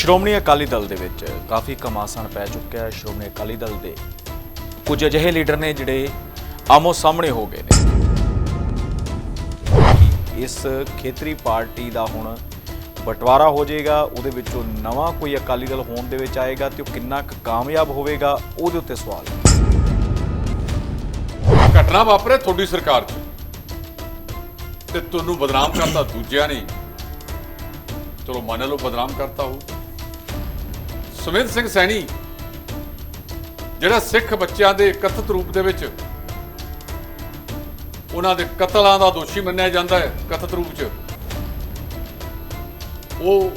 ਸ਼੍ਰੋਮਣੀ ਅਕਾਲੀ ਦਲ ਦੇ ਵਿੱਚ ਕਾਫੀ ਕਮਾਸਣ ਪੈ ਚੁੱਕਿਆ ਹੈ ਸ਼੍ਰੋਮਣੀ ਅਕਾਲੀ ਦਲ ਦੇ। ਕੁਝ ਅਜਿਹੇ ਲੀਡਰ ਨੇ ਜਿਹੜੇ ਆਮੋ ਸਾਹਮਣੇ ਹੋ ਗਏ ਨੇ। ਇਸ ਖੇਤਰੀ ਪਾਰਟੀ ਦਾ ਹੁਣ ਬਟਵਾਰਾ ਹੋ ਜਾਏਗਾ, ਉਹਦੇ ਵਿੱਚੋਂ ਨਵਾਂ ਕੋਈ ਅਕਾਲੀ ਦਲ ਹੋਣ ਦੇ ਵਿੱਚ ਆਏਗਾ ਤੇ ਉਹ ਕਿੰਨਾ ਕੁ ਕਾਮਯਾਬ ਹੋਵੇਗਾ, ਉਹਦੇ ਉੱਤੇ ਸਵਾਲ ਹੈ। ਘਟਨਾ ਵਾਪਰੇ ਤੁਹਾਡੀ ਸਰਕਾਰ 'ਚ। ਤੇ ਤੁਹਾਨੂੰ ਬਦਨਾਮ ਕਰਤਾ ਦੂਜਿਆਂ ਨੇ। ਚਲੋ ਮੰਨ ਲਓ ਬਦਨਾਮ ਕਰਤਾ ਹੋ ਸੁਮਿਤ ਸਿੰਘ ਸੈਣੀ, ਜਿਹੜਾ ਸਿੱਖ ਬੱਚਿਆਂ ਦੇ ਕਥਿਤ ਰੂਪ ਦੇ ਵਿੱਚ ਉਹਨਾਂ ਦੇ ਕਤਲਾਂ ਦਾ ਦੋਸ਼ੀ ਮੰਨਿਆ ਜਾਂਦਾ ਹੈ, ਕਥਿਤ ਰੂਪ 'ਚ। ਉਹ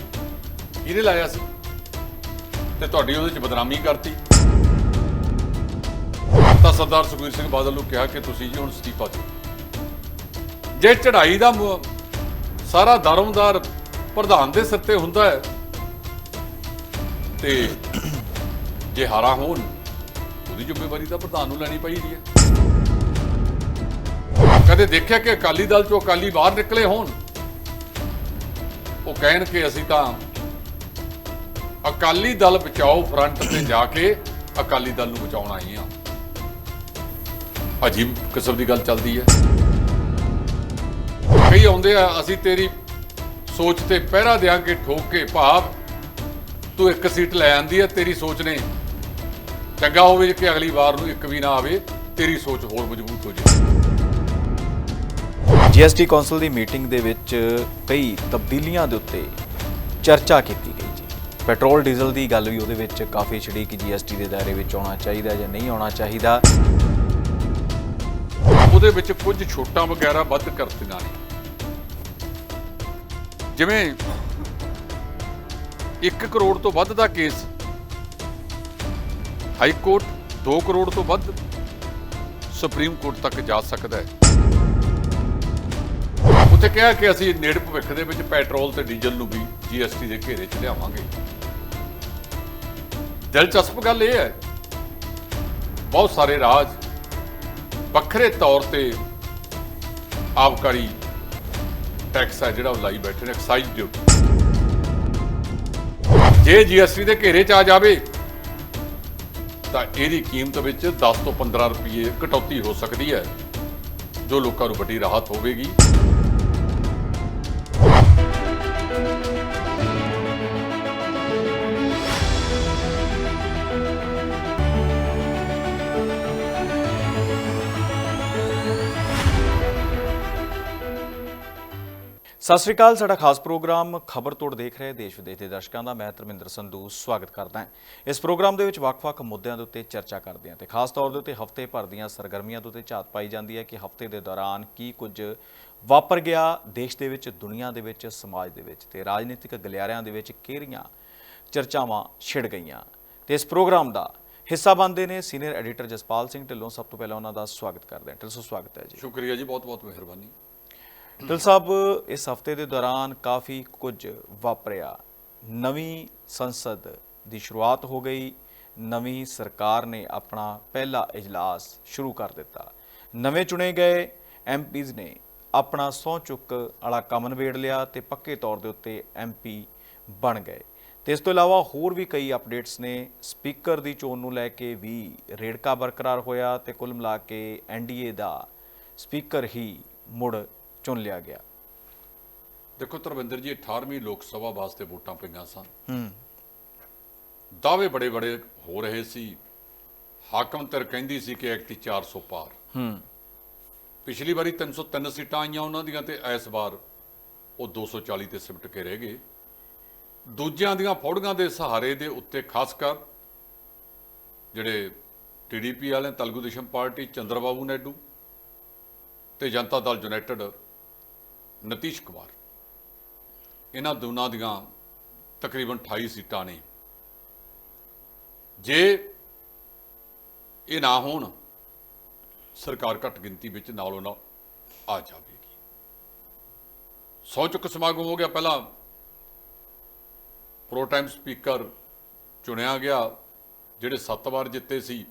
ਇਹਨੇ ਲਾਇਆ ਸੀ ਤੇ ਤੁਹਾਡੀ ਉਹਦੇ 'ਚ ਬਦਨਾਮੀ ਕਰਤੀ। ਤਾਂ ਸਰਦਾਰ ਸੁਖਬੀਰ ਸਿੰਘ ਬਾਦਲ ਨੂੰ ਕਿਹਾ ਕਿ ਤੁਸੀਂ ਜੀ ਹੁਣ ਅਸਤੀਫਾ ਦਿਓ। ਜੇ ਚੜ੍ਹਾਈ ਦਾ ਸਾਰਾ ਦਰਮਦਾਰ ਪ੍ਰਧਾਨ ਦੇ ਸਿਰ ਤੇ ਹੁੰਦਾ ਹੈ ਤੇ ਜੇ ਹਾਰਾ ਹੋਣ, ਉਹਦੀ ਜ਼ਿੰਮੇਵਾਰੀ ਤਾਂ ਪ੍ਰਧਾਨ ਨੂੰ ਲੈਣੀ ਪਈਦੀ ਹੈ। ਕਦੇ ਦੇਖਿਆ ਕਿ ਅਕਾਲੀ ਦਲ ਚੋਂ ਅਕਾਲੀ ਬਾਹਰ ਨਿਕਲੇ ਹੋਣ? ਉਹ ਕਹਿਣ ਕਿ ਅਸੀਂ ਤਾਂ ਅਕਾਲੀ ਦਲ ਬਚਾਓ ਫਰੰਟ ਤੇ ਜਾ ਕੇ ਅਕਾਲੀ ਦਲ ਨੂੰ ਬਚਾਉਣ ਆਏ ਹਾਂ। ਅਜੀਬ ਕਿਸਮ ਦੀ ਗੱਲ ਚੱਲਦੀ ਹੈ। ਕਈ ਆਉਂਦੇ ਆ, ਅਸੀਂ ਤੇਰੀ ਸੋਚ ਤੇ ਪਹਿਰਾ ਦੇਾਂਗੇ ਠੋਕ ਕੇ ਭਾਵ ਤੂੰ ਇੱਕ ਸੀਟ ਲੈ ਆਂਦੀ ਹੈ ਤੇਰੀ ਸੋਚ ਨੇ ਚੰਗਾ ਹੋਵੇ ਕਿ ਅਗਲੀ ਵਾਰ ਨੂੰ ਇੱਕ ਵੀ ਨਾ ਆਵੇ ਤੇਰੀ ਸੋਚ ਹੋਰ ਮਜ਼ਬੂਤ ਹੋ ਜਾਏ ਜੀਐਸਟੀ ਕੌਂਸਲ ਦੀ ਮੀਟਿੰਗ ਦੇ ਵਿੱਚ ਕਈ ਤਬਦੀਲੀਆਂ ਦੇ ਉੱਤੇ ਚਰਚਾ ਕੀਤੀ ਗਈ ਜੀ। ਪੈਟਰੋਲ ਡੀਜ਼ਲ ਦੀ ਗੱਲ ਵੀ ਉਹਦੇ ਵਿੱਚ ਕਾਫੀ ਛਿੜੀ ਕਿ ਜੀਐਸਟੀ ਦੇ ਦਾਇਰੇ ਵਿੱਚ ਆਉਣਾ ਚਾਹੀਦਾ ਜਾਂ ਨਹੀਂ ਆਉਣਾ ਚਾਹੀਦਾ। ਉਹਦੇ ਵਿੱਚ ਕੁਝ ਛੋਟਾਂ ਵਗੈਰਾ ਵੱਧ ਕਰਤੀਆਂ ਨੇ ਜਿਵੇਂ 1 ਕਰੋੜ ਤੋਂ ਵੱਧ ਦਾ ਕੇਸ। ਹਾਈ ਕੋਰਟ 2 ਕਰੋੜ ਤੋਂ ਵੱਧ ਸੁਪਰੀਮ ਕੋਰਟ ਤੱਕ ਜਾ ਸਕਦਾ ਹੈ। ਉੱਥੇ ਕਿਹਾ ਕਿ ਅਸੀਂ ਨੇੜੇ ਭਵਿੱਖ ਦੇ ਵਿੱਚ ਪੈਟਰੋਲ ਤੇ ਡੀਜ਼ਲ ਨੂੰ ਵੀ ਜੀਐਸਟੀ ਦੇ ਘੇਰੇ 'ਚ ਲਿਆਵਾਂਗੇ। ਦਿਲਚਸਪ ਗੱਲ ਇਹ ਹੈ, ਬਹੁਤ ਸਾਰੇ ਰਾਜ ਵੱਖਰੇ ਤੌਰ ਤੇ ਆਬਕਾਰੀ ਟੈਕਸ ਹੈ ਜਿਹੜਾ ਉਹ ਲਾਈ ਬੈਠੇ ਨੇ, ਐਕਸਾਈਜ਼ ਡਿਊਟੀ ਜੇ ਜੀਐਸਟੀ ਦੇ ਘੇਰੇ 'ਚ ਆ ਜਾਵੇ, ਤਾਂ ਇਹਦੀ ਕੀਮਤ ਵਿੱਚ 10 ਤੋਂ 15 ਰੁਪਏ ਕਟੌਤੀ ਹੋ ਸਕਦੀ ਹੈ, ਜੋ ਲੋਕਾਂ ਨੂੰ ਵੱਡੀ ਰਾਹਤ ਹੋਵੇਗੀ। ਸਤਿ ਸ੍ਰੀ ਅਕਾਲ ਸਾਡਾ ਖਾਸ ਪ੍ਰੋਗਰਾਮ ਖਬਰ ਤੋੜ ਦੇਖ ਰਹੇ ਦੇਸ਼ ਵਿਦੇਸ਼ ਦੇ ਦਰਸ਼ਕਾਂ ਦਾ। ਮੈਂ ਧਰਮਿੰਦਰ ਸੰਧੂ ਸਵਾਗਤ ਕਰਦਾ ਹਾਂ। ਇਸ ਪ੍ਰੋਗਰਾਮ ਦੇ ਵਿੱਚ ਵੱਖ-ਵੱਖ ਮੁੱਦਿਆਂ ਦੇ ਉੱਤੇ ਚਰਚਾ ਕਰਦੇ ਹਾਂ ਤੇ ਖਾਸ ਤੌਰ ਦੇ ਉੱਤੇ ਹਫ਼ਤੇ ਭਰ ਦੀਆਂ ਸਰਗਰਮੀਆਂ ਦੇ ਉੱਤੇ ਝਾਤ ਪਾਈ ਜਾਂਦੀ ਹੈ ਕਿ ਹਫ਼ਤੇ ਦੇ ਦੌਰਾਨ ਕੀ ਕੁਝ ਵਾਪਰ ਗਿਆ ਦੇਸ਼ ਦੇ ਵਿੱਚ ਦੁਨੀਆ ਦੇ ਵਿੱਚ ਸਮਾਜ ਦੇ ਵਿੱਚ ਤੇ ਰਾਜਨੀਤਿਕ ਗਲਿਆਰਿਆਂ ਦੇ ਵਿੱਚ ਕਿਹੜੀਆਂ ਚਰਚਾਵਾਂ ਛਿੜ ਗਈਆਂ। ਤੇ ਇਸ ਪ੍ਰੋਗਰਾਮ ਦਾ ਹਿੱਸਾ ਬਣਦੇ ਨੇ ਸੀਨੀਅਰ ਐਡੀਟਰ ਜਸਪਾਲ ਸਿੰਘ ਢਿੱਲੋਂ। ਸਭ ਤੋਂ ਪਹਿਲਾਂ ਉਹਨਾਂ ਦਾ ਸਵਾਗਤ ਕਰਦੇ ਹਾਂ। ਢਿੱਲੋਂ ਸਾਹਿਬ, ਸਵਾਗਤ ਹੈ ਜੀ। ਸ਼ੁਕਰੀਆ ਜੀ ਬਹੁਤ ਬਹੁਤ ਮਿਹਰਬਾਨੀ। ਦਿਲ ਸਾਹਿਬ, ਇਸ ਹਫ਼ਤੇ ਦੇ ਦੌਰਾਨ ਕਾਫੀ ਕੁਝ ਵਾਪਰਿਆ। ਨਵੀਂ ਸੰਸਦ ਦੀ ਸ਼ੁਰੂਆਤ ਹੋ ਗਈ। ਨਵੀਂ ਸਰਕਾਰ ਨੇ ਆਪਣਾ ਪਹਿਲਾ ਇਜਲਾਸ ਸ਼ੁਰੂ ਕਰ ਦਿੱਤਾ। ਨਵੇਂ ਚੁਣੇ ਗਏ ਐਮਪੀਜ਼ ਨੇ ਆਪਣਾ ਸਹੁੰ ਚੁੱਕ ਵਾਲਾ ਕੰਮ ਨਵੇੜ ਲਿਆ ਤੇ ਪੱਕੇ ਤੌਰ ਦੇ ਉੱਤੇ ਐਮਪੀ ਬਣ ਗਏ। ਤੇ ਇਸ ਤੋਂ ਇਲਾਵਾ ਹੋਰ ਵੀ ਕਈ ਅਪਡੇਟਸ ਨੇ। ਸਪੀਕਰ ਦੀ ਚੋਣ ਨੂੰ ਲੈ ਕੇ ਵੀ ਰੇੜਕਾ ਬਰਕਰਾਰ ਹੋਇਆ ਤੇ ਕੁੱਲ ਮਿਲਾ ਕੇ ਐਨਡੀਏ ਦਾ ਸਪੀਕਰ ਹੀ ਮੁੜ ਚੁਣ ਲਿਆ ਗਿਆ। ਦੇਖੋ ਧਰਮਿੰਦਰ ਜੀ 18ਵੀਂ ਲੋਕ ਸਭਾ ਵਾਸਤੇ ਵੋਟਾਂ ਪਈਆਂ ਸਨ। ਹੂੰ। ਦਾਅਵੇ ਬੜੇ ਬੜੇ ਹੋ ਰਹੇ ਸੀ। ਹਾਕਮ ਤਰ ਕਹਿੰਦੀ ਸੀ ਕਿ ਐਕਟੀ 400 ਪਾਰ। ਹੂੰ। ਪਿਛਲੀ ਵਾਰੀ 303 ਸੀਟਾਂ ਆਈਆਂ ਉਹਨਾਂ ਦੀਆਂ ਤੇ ਇਸ ਵਾਰ ਉਹ 240 ਤੇ ਸਿਮਟ ਕੇ ਰਹਿ ਗਏ। ਦੂਜਿਆਂ ਦੀਆਂ ਫੌੜੀਆਂ ਦੇ ਸਹਾਰੇ ਦੇ ਉੱਤੇ ਖਾਸ ਕਰ ਜਿਹੜੇ ਟੀਡੀਪੀ ਵਾਲੇ ਤਲਗੂ ਦੇਸ਼ਮ ਪਾਰਟੀ ਚੰਦਰਬਾਬੂ ਨਾਇਡੂ ਤੇ ਜਨਤਾ ਦਲ ਯੂਨਾਈਟਿਡ ਨਤੀਸ਼ ਕੁਮਾਰ। ਇਹਨਾਂ ਦੋਨਾਂ ਦੀਆਂ ਤਕਰੀਬਨ 28 ਸੀਟਾਂ ਨੇ। ਜੇ ਇਹ ਨਾ ਹੋਣ, ਸਰਕਾਰ ਘੱਟ ਗਿਣਤੀ ਵਿੱਚ ਨਾਲੋਂ ਨਾਲ ਆ ਜਾਵੇਗੀ। ਸੌ ਚੁੱਕ ਸਮਾਗਮ ਹੋ ਗਿਆ ਪਹਿਲਾਂ। ਪ੍ਰੋ ਟਾਈਮ ਸਪੀਕਰ ਚੁਣਿਆ ਗਿਆ, ਜਿਹੜੇ 7 ਵਾਰ ਜਿੱਤੇ ਸੀ,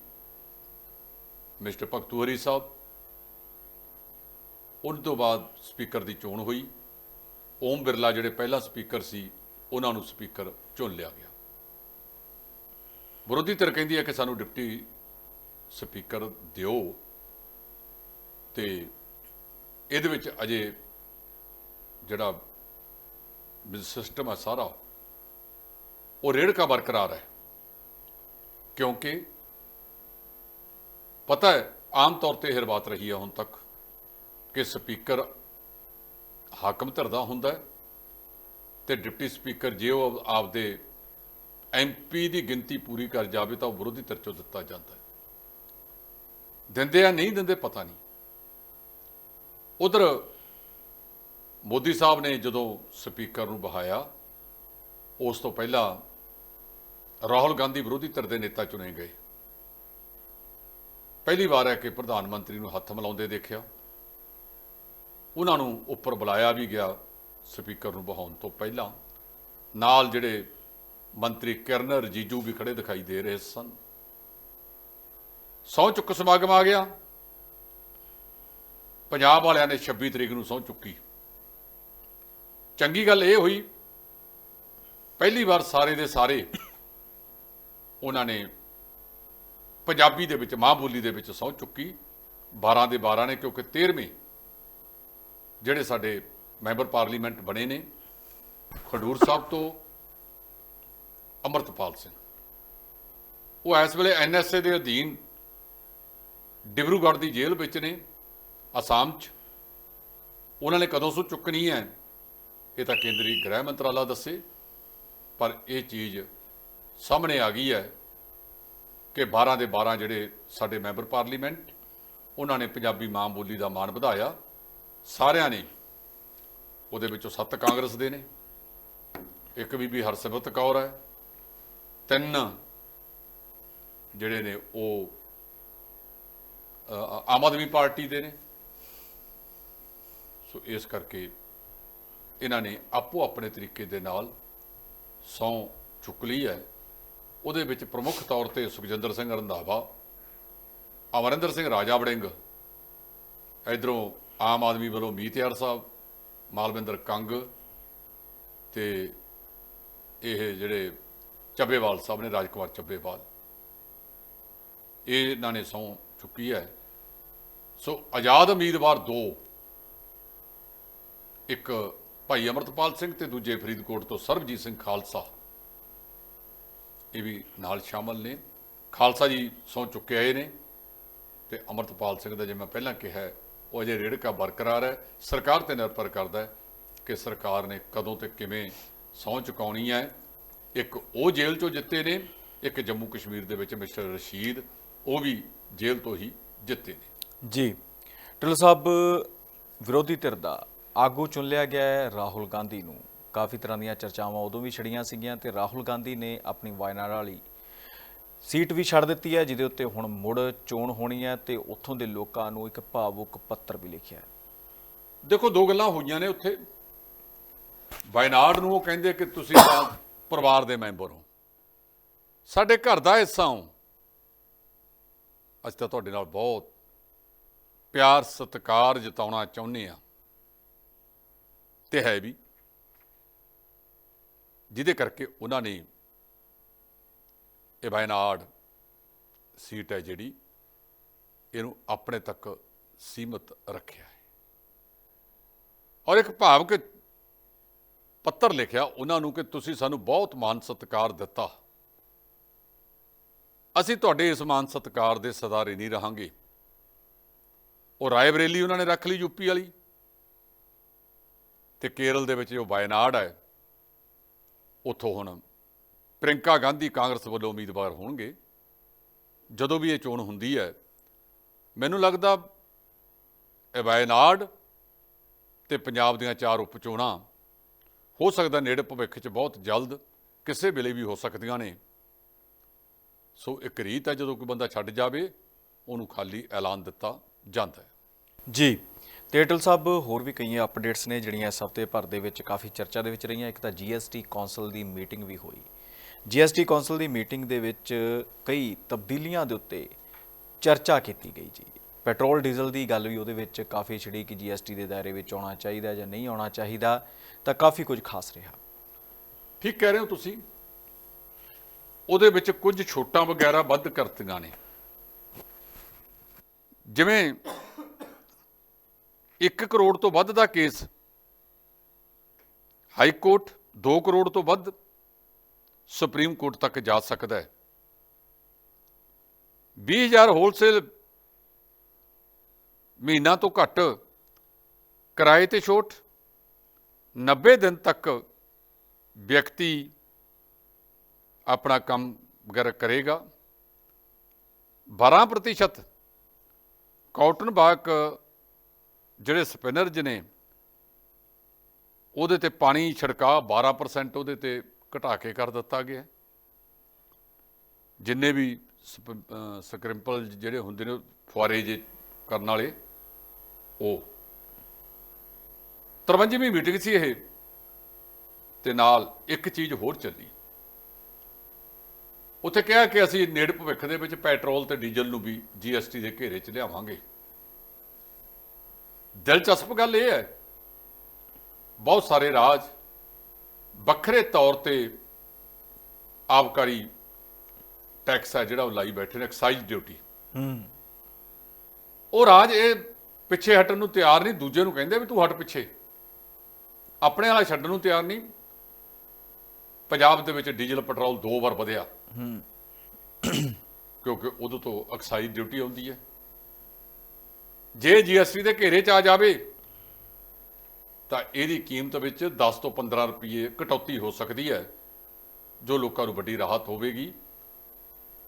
ਮਿਸਟਰ ਭਗਤੂ ਹਰੀ ਸਾਹਿਬ ਉਹਨਾਂ ਤੋਂ ਬਾਅਦ ਸਪੀਕਰ ਦੀ ਚੋਣ ਹੋਈ। ਓਮ ਬਿਰਲਾ ਜਿਹੜੇ ਪਹਿਲਾ ਸਪੀਕਰ ਸੀ, ਉਹਨਾਂ ਨੂੰ ਸਪੀਕਰ ਚੁਣ ਲਿਆ ਗਿਆ। ਵਿਰੋਧੀ ਧਿਰ ਕਹਿੰਦੀ ਹੈ ਕਿ ਸਾਨੂੰ ਡਿਪਟੀ ਸਪੀਕਰ ਦਿਓ ਤੇ ਇਹਦੇ ਵਿੱਚ ਅਜੇ ਜਿਹੜਾ ਸਿਸਟਮ ਹੈ ਸਾਰਾ, ਉਹ ਰੇੜਕਾ ਬਰਕਰਾਰ ਹੈ। ਕਿਉਂਕਿ ਪਤਾ ਹੈ, ਆਮ ਤੌਰ ਤੇ ਇਹ ਰਵਾਤ ਰਹੀ ਹੈ ਹੁਣ ਤੱਕ। ਕਿ ਸਪੀਕਰ ਹਾਕਮ ਧਰਦਾ ਹੁੰਦਾ ਹੈ ਤੇ ਡਿਪਟੀ ਸਪੀਕਰ ਜੇ ਉਹ ਆਪਦੇ ਐਮਪੀ ਦੀ ਗਿਣਤੀ ਪੂਰੀ ਕਰ ਜਾਵੇ ਤਾਂ ਉਹ ਵਿਰੋਧੀ ਧਿਰ ਚੋਂ ਦਿੱਤਾ ਜਾਂਦਾ ਹੈ। ਦਿੰਦੇ ਆ, ਨਹੀਂ ਦਿੰਦੇ ਪਤਾ ਨਹੀਂ। ਉਧਰ ਮੋਦੀ ਸਾਹਿਬ ਨੇ ਜਦੋਂ ਸਪੀਕਰ ਨੂੰ ਬਹਾਇਆ, ਉਸ ਤੋਂ ਪਹਿਲਾਂ ਰਾਹੁਲ ਗਾਂਧੀ ਵਿਰੋਧੀ ਧਿਰ ਦੇ ਨੇਤਾ ਚੁਣੇ ਗਏ। ਪਹਿਲੀ ਵਾਰ ਹੈ ਕਿ ਪ੍ਰਧਾਨ ਮੰਤਰੀ ਨੂੰ ਹੱਥ ਮਿਲਾਉਂਦੇ ਦੇਖਿਆ। ਉਹਨਾਂ ਨੂੰ ਉੱਪਰ ਬੁਲਾਇਆ ਵੀ ਗਿਆ ਸਪੀਕਰ ਨੂੰ ਬਹਾਉਣ ਤੋਂ ਪਹਿਲਾਂ। ਨਾਲ ਜਿਹੜੇ ਮੰਤਰੀ ਕਿਰਨ ਰਜੀਜੂ ਵੀ ਖੜੇ ਦਿਖਾਈ ਦੇ ਰਹੇ ਸਨ। ਸਹੁੰ ਚੁੱਕ ਸਮਾਗਮ ਆ ਗਿਆ। ਪੰਜਾਬ ਵਾਲਿਆਂ ਨੇ 26 ਤਰੀਕ ਨੂੰ ਸਹੁੰ ਚੁੱਕੀ। ਚੰਗੀ ਗੱਲ ਇਹ ਹੋਈ, ਪਹਿਲੀ ਵਾਰ ਸਾਰੇ ਦੇ ਸਾਰੇ ਉਹਨਾਂ ਨੇ ਪੰਜਾਬੀ ਦੇ ਵਿੱਚ, ਮਾਂ ਬੋਲੀ ਦੇ ਵਿੱਚ ਸਹੁੰ ਚੁੱਕੀ। 12 ਦੇ 12 ਨੇ, ਕਿਉਂਕਿ 13ਵੇਂ ਜਿਹੜੇ ਸਾਡੇ ਮੈਂਬਰ ਪਾਰਲੀਮੈਂਟ ਬਣੇ ਨੇ, ਖਡੂਰ ਸਾਹਿਬ ਤੋਂ ਅਮਰਤਪਾਲ ਸਿੰਘ। ਉਹ ਇਸ ਵੇਲੇ ਐਨਐਸਏ ਦੇ ਅਧੀਨ ਡਿਬਰੂਗੜ੍ਹ ਦੀ ਜੇਲ੍ਹ ਵਿੱਚ ਨੇ, ਅਸਾਮ 'ਚ। ਉਹਨਾਂ ਨੇ ਕਦੋਂ ਸੋ ਚੁੱਕਣੀ ਹੈ, ਇਹ ਤਾਂ ਕੇਂਦਰੀ ਗ੍ਰਹਿ ਮੰਤਰਾਲਾ ਦੱਸੇ। ਪਰ ਇਹ ਚੀਜ਼ ਸਾਹਮਣੇ ਆ ਗਈ ਹੈ ਕਿ 12 ਦੇ 12 ਜਿਹੜੇ ਸਾਡੇ ਮੈਂਬਰ ਪਾਰਲੀਮੈਂਟ, ਉਹਨਾਂ ਨੇ ਪੰਜਾਬੀ ਮਾਂ ਬੋਲੀ ਦਾ ਮਾਣ ਵਧਾਇਆ। ਸਾਰਿਆਂ ਨੇ ਉਹਦੇ ਵਿੱਚੋਂ ਸੱਤ ਕਾਂਗਰਸ ਦੇ ਨੇ, ਇੱਕ ਬੀਬੀ ਹਰਸਿਮਰਤ ਕੌਰ ਹੈ, ਤਿੰਨ ਜਿਹੜੇ ਨੇ ਉਹ ਆਮ ਆਦਮੀ ਪਾਰਟੀ ਦੇ ਨੇ। ਸੋ ਇਸ ਕਰਕੇ ਇਹਨਾਂ ਨੇ ਆਪੋ ਆਪਣੇ ਤਰੀਕੇ ਦੇ ਨਾਲ ਸੌ ਚੁੱਕ ਲਈ ਹੈ। ਉਹਦੇ ਵਿੱਚ ਪ੍ਰਮੁੱਖ ਤੌਰ ਤੇ ਸੁਖਜਿੰਦਰ ਸਿੰਘ ਰੰਧਾਵਾ, ਅਮਰਿੰਦਰ ਸਿੰਘ ਰਾਜਾ ਵੜਿੰਗ, ਇਧਰੋਂ ਆਮ ਆਦਮੀ ਵੱਲੋਂ ਮੀਤਿਆਰ ਸਾਹਿਬ, ਮਾਲਵਿੰਦਰ ਕੰਗ ਤੇ ਇਹ ਜਿਹੜੇ ਚੱਬੇਵਾਲ ਸਾਹਿਬ ਨੇ, ਰਾਜਕੁਮਾਰ ਚੱਬੇਵਾਲ। ਇਹ ਇਹਨਾਂ ਨੇ ਸਹੁੰ ਚੁੱਕੀ ਹੈ। ਸੋ ਆਜ਼ਾਦ ਉਮੀਦਵਾਰ ਦੋ। ਇੱਕ ਭਾਈ ਅਮਰਤਪਾਲ ਸਿੰਘ ਤੇ ਦੂਜੇ ਫਰੀਦਕੋਟ ਤੋਂ ਸਰਬਜੀਤ ਸਿੰਘ ਖਾਲਸਾ। ਇਹ ਵੀ ਨਾਲ ਸ਼ਾਮਲ ਨੇ। ਖਾਲਸਾ ਜੀ ਸਹੁੰ ਚੁੱਕੇ ਆਏ ਨੇ ਤੇ ਅਮਰਤਪਾਲ ਸਿੰਘ ਦਾ ਜਿਵੇਂ ਮੈਂ ਪਹਿਲਾਂ ਕਿਹਾ ਉਹ ਅਜੇ ਰੇੜਕਾ ਬਰਕਰਾਰ ਹੈ। ਸਰਕਾਰ ਤੇ ਨਿਰਭਰ ਕਰਦਾ ਹੈ ਕਿ ਸਰਕਾਰ ਨੇ ਕਦੋਂ ਤੇ ਕਿਵੇਂ ਸਹੁੰ ਚੁਕਾਉਣੀ ਹੈ। ਇੱਕ ਉਹ ਜੇਲ੍ਹ ਚੋਂ ਜਿੱਤੇ ਨੇ, ਇੱਕ ਜੰਮੂ ਕਸ਼ਮੀਰ ਦੇ ਵਿੱਚ ਮਿਸਟਰ ਰਸ਼ੀਦ, ਉਹ ਵੀ ਜੇਲ੍ਹ ਤੋਂ ਹੀ ਜਿੱਤੇ ਨੇ। ਜੀ, ਢਿੱਲੋਂ ਸਾਹਿਬ, ਵਿਰੋਧੀ ਧਿਰ ਦਾ ਆਗੂ ਚੁਣ ਲਿਆ ਗਿਆ ਹੈ ਰਾਹੁਲ ਗਾਂਧੀ ਨੂੰ। ਕਾਫੀ ਤਰ੍ਹਾਂ ਦੀਆਂ ਚਰਚਾਵਾਂ ਉਦੋਂ ਵੀ ਛੜੀਆਂ ਸੀਗੀਆਂ ਤੇ ਰਾਹੁਲ ਗਾਂਧੀ ਨੇ ਆਪਣੀ ਵਾਇਨਾਡ ਵਾਲੀ ਸੀਟ ਵੀ ਛੱਡ ਦਿੱਤੀ ਹੈ, ਜਿਹਦੇ ਉੱਤੇ ਹੁਣ ਮੁੜ ਚੋਣ ਹੋਣੀ ਹੈ ਤੇ ਉੱਥੋਂ ਦੇ ਲੋਕਾਂ ਨੂੰ ਇੱਕ ਭਾਵੁਕ ਪੱਤਰ ਵੀ ਲਿਖਿਆ ਹੈ। ਦੇਖੋ, ਦੋ ਗੱਲਾਂ ਹੋਈਆਂ ਨੇ ਉੱਥੇ। ਵਾਇਨਾਡ ਨੂੰ ਉਹ ਕਹਿੰਦੇ ਕਿ ਤੁਸੀਂ ਤਾਂ ਪਰਿਵਾਰ ਦੇ ਮੈਂਬਰ ਹੋ। ਸਾਡੇ ਘਰ ਦਾ ਹਿੱਸਾ ਹੋ। ਅੱਜ ਤਾਂ ਤੁਹਾਡੇ ਨਾਲ ਬਹੁਤ ਪਿਆਰ, ਸਤਿਕਾਰ ਜਤਾਉਣਾ ਚਾਹੁੰਦੇ ਆ ਤੇ ਹੈ ਵੀ। ਜਿਹਦੇ ਕਰਕੇ ਉਹਨਾਂ ਨੇ ਇਹ ਵਾਇਨਾਡ ਸੀਟ ਹੈ ਜਿਹੜੀ, ਇਹਨੂੰ ਆਪਣੇ ਤੱਕ ਸੀਮਤ ਰੱਖਿਆ ਹੈ। ਔਰ ਇੱਕ ਭਾਵਕ ਪੱਤਰ ਲਿਖਿਆ, ਉਹਨਾਂ ਨੂੰ ਕਿ ਤੁਸੀਂ ਸਾਨੂੰ ਬਹੁਤ ਮਾਨ ਸਤਿਕਾਰ ਦਿੱਤਾ। ਅਸੀਂ ਤੁਹਾਡੇ ਇਸ ਮਾਨ ਸਤਿਕਾਰ ਦੇ ਸਦਾਰੇ ਨਹੀਂ ਰਹਾਂਗੇ। ਉਹ ਰਾਏਬਰੇਲੀ ਉਹਨਾਂ ਨੇ ਰੱਖ ਲਈ ਯੂਪੀ ਵਾਲੀ। ਤੇ ਕੇਰਲ ਦੇ ਵਿੱਚ ਜੋ ਵਾਇਨਾਡ ਹੈ, ਉੱਥੋਂ ਹੁਣ ਪ੍ਰਿੰਕਾ ਗਾਂਧੀ ਕਾਂਗਰਸ ਵੱਲੋਂ ਉਮੀਦਵਾਰ ਹੋਣਗੇ। ਜਦੋਂ ਵੀ ਇਹ ਚੋਣ ਹੁੰਦੀ ਹੈ, ਮੈਨੂੰ ਲੱਗਦਾ ਇਹ ਵਾਇਨਾਡ ਤੇ ਪੰਜਾਬ ਦੀਆਂ ਚਾਰ ਉਪ ਚੋਣਾਂ ਹੋ ਸਕਦਾ ਨੇੜੇ ਭਵਿੱਖ 'ਚ ਬਹੁਤ ਜਲਦ ਕਿਸੇ ਵੇਲੇ ਵੀ ਹੋ ਸਕਦੀਆਂ ਨੇ। ਸੋ ਇੱਕ ਰੀਤ ਹੈ, ਜਦੋਂ ਕੋਈ ਬੰਦਾ ਛੱਡ ਜਾਵੇ, ਉਹਨੂੰ ਖਾਲੀ ਐਲਾਨ ਦਿੱਤਾ ਜਾਂਦਾ ਹੈ। ਜੀ, ਤੇ ਸਾਹਿਬ ਹੋਰ ਵੀ ਕਈ ਅਪਡੇਟਸ ਨੇ, ਜਿਹੜੀਆਂ ਇਸ ਹਫ਼ਤੇ ਭਰ ਦੇ ਵਿੱਚ ਕਾਫੀ ਚਰਚਾ ਦੇ ਵਿੱਚ ਰਹੀਆਂ। ਇੱਕ ਤਾਂ ਜੀਐਸਟੀ ਕੌਂਸਲ ਦੀ ਮੀਟਿੰਗ ਵੀ ਹੋਈ। ਜੀਐਸਟੀ ਕੌਂਸਲ ਦੀ ਮੀਟਿੰਗ ਦੇ ਵਿੱਚ ਕਈ ਤਬਦੀਲੀਆਂ ਦੇ ਉੱਤੇ ਚਰਚਾ ਕੀਤੀ ਗਈ ਜੀ। ਪੈਟਰੋਲ, ਡੀਜ਼ਲ ਦੀ ਗੱਲ ਵੀ ਉਹਦੇ ਵਿੱਚ ਕਾਫੀ ਛਿੜੀ ਕਿ ਜੀਐਸਟੀ ਦੇ ਦਾਇਰੇ ਵਿੱਚ ਆਉਣਾ ਚਾਹੀਦਾ ਜਾਂ ਨਹੀਂ ਆਉਣਾ ਚਾਹੀਦਾ ਤਾਂ ਕਾਫੀ ਕੁਝ ਖਾਸ ਰਿਹਾ। ਠੀਕ ਕਹਿ ਰਹੇ ਹੋ ਤੁਸੀਂ। ਉਹਦੇ ਵਿੱਚ ਕੁਝ ਛੋਟਾਂ ਵਗੈਰਾ ਵੱਧ ਕਰਤੀਆਂ ਨੇ। ਜਿਵੇਂ 1 ਕਰੋੜ ਤੋਂ ਵੱਧ ਦਾ ਕੇਸ, ਹਾਈ ਕੋਰਟ 2 ਕਰੋੜ ਤੋਂ ਵੱਧ ਸੁਪਰੀਮ ਕੋਰਟ ਤੱਕ ਜਾ ਸਕਦਾ ਹੈ। 20000 ਹੋਲਸੇਲ ਮਹੀਨਾ ਤੋਂ ਘੱਟ, ਕਿਰਾਏ ਤੇ ਛੋਟ 90 ਦਿਨ ਤੱਕ ਵਿਅਕਤੀ ਆਪਣਾ ਕੰਮ ਵਗੈਰਾ ਕਰੇਗਾ। 12% ਕਾਟਨ ਬਾਕ ਜਿਹੜੇ ਸਪਿਨਰਜ ਨੇ, ਉਹਦੇ ਤੇ ਪਾਣੀ ਛਿੜਕਾ 12% ਉਹਦੇ ਤੇ ਘਟਾ ਕੇ ਕਰ ਦਿੱਤਾ ਗਿਆ ਜਿੰਨੇ ਵੀ ਸਪ- ਅਹ, ਸਕ੍ਰਿੰਪਲ ਜਿਹੜੇ ਹੁੰਦੇ ਨੇ ਫੁਆਰੇ ਜੇ ਕਰਨ ਵਾਲੇ, ਉਹ। 53ਵੀਂ ਮੀਟਿੰਗ ਸੀ ਇਹ, ਤੇ ਨਾਲ ਇੱਕ ਚੀਜ਼ ਹੋਰ ਚੱਲੀ। ਉੱਥੇ ਕਿਹਾ ਕਿ ਅਸੀਂ ਨੇੜ ਭਵਿੱਖ ਦੇ ਵਿੱਚ ਪੈਟਰੋਲ ਤੇ ਡੀਜ਼ਲ ਨੂੰ ਵੀ ਜੀਐਸਟੀ ਦੇ ਘੇਰੇ 'ਚ ਲਿਆਵਾਂਗੇ। ਦਿਲਚਸਪ ਗੱਲ ਇਹ ਹੈ, ਬਹੁਤ ਸਾਰੇ ਰਾਜ ਵੱਖਰੇ ਤੌਰ ਤੇ ਆਬਕਾਰੀ ਟੈਕਸ ਹੈ ਜਿਹੜਾ ਉਹ ਲਾਈ ਬੈਠੇ ਨੇ ਐਕਸਾਈਜ਼ ਡਿਊਟੀ ਹੂੰ। ਉਹ ਰਾਜ ਇਹ ਪਿੱਛੇ ਹਟਣ ਨੂੰ ਤਿਆਰ ਨਹੀਂ ਦੂਜੇ ਨੂੰ ਕਹਿੰਦੇ ਵੀ ਤੂੰ ਹਟ ਪਿੱਛੇ। ਆਪਣੇ ਵਾਲਾ ਛੱਡਣ ਨੂੰ ਤਿਆਰ ਨਹੀਂ। ਪੰਜਾਬ ਦੇ ਵਿੱਚ ਡੀਜ਼ਲ ਪੈਟਰੋਲ ਦੋ ਵਾਰ ਵਧਿਆ। ਕਿਉਂਕਿ ਉਦੋਂ ਤੋਂ ਐਕਸਾਈਜ਼ ਡਿਊਟੀ ਆਉਂਦੀ ਹੈ। ਜੇ ਜੀਐਸਟੀ ਦੇ ਘੇਰੇ 'ਚ ਆ ਜਾਵੇ ਤਾਂ ਇਹਦੀ ਕੀਮਤ ਵਿੱਚ 10 ਤੋਂ 15 ਰੁਪਏ ਕਟੌਤੀ ਹੋ ਸਕਦੀ ਹੈ ਜੋ ਲੋਕਾਂ ਨੂੰ ਵੱਡੀ ਰਾਹਤ ਹੋਵੇਗੀ।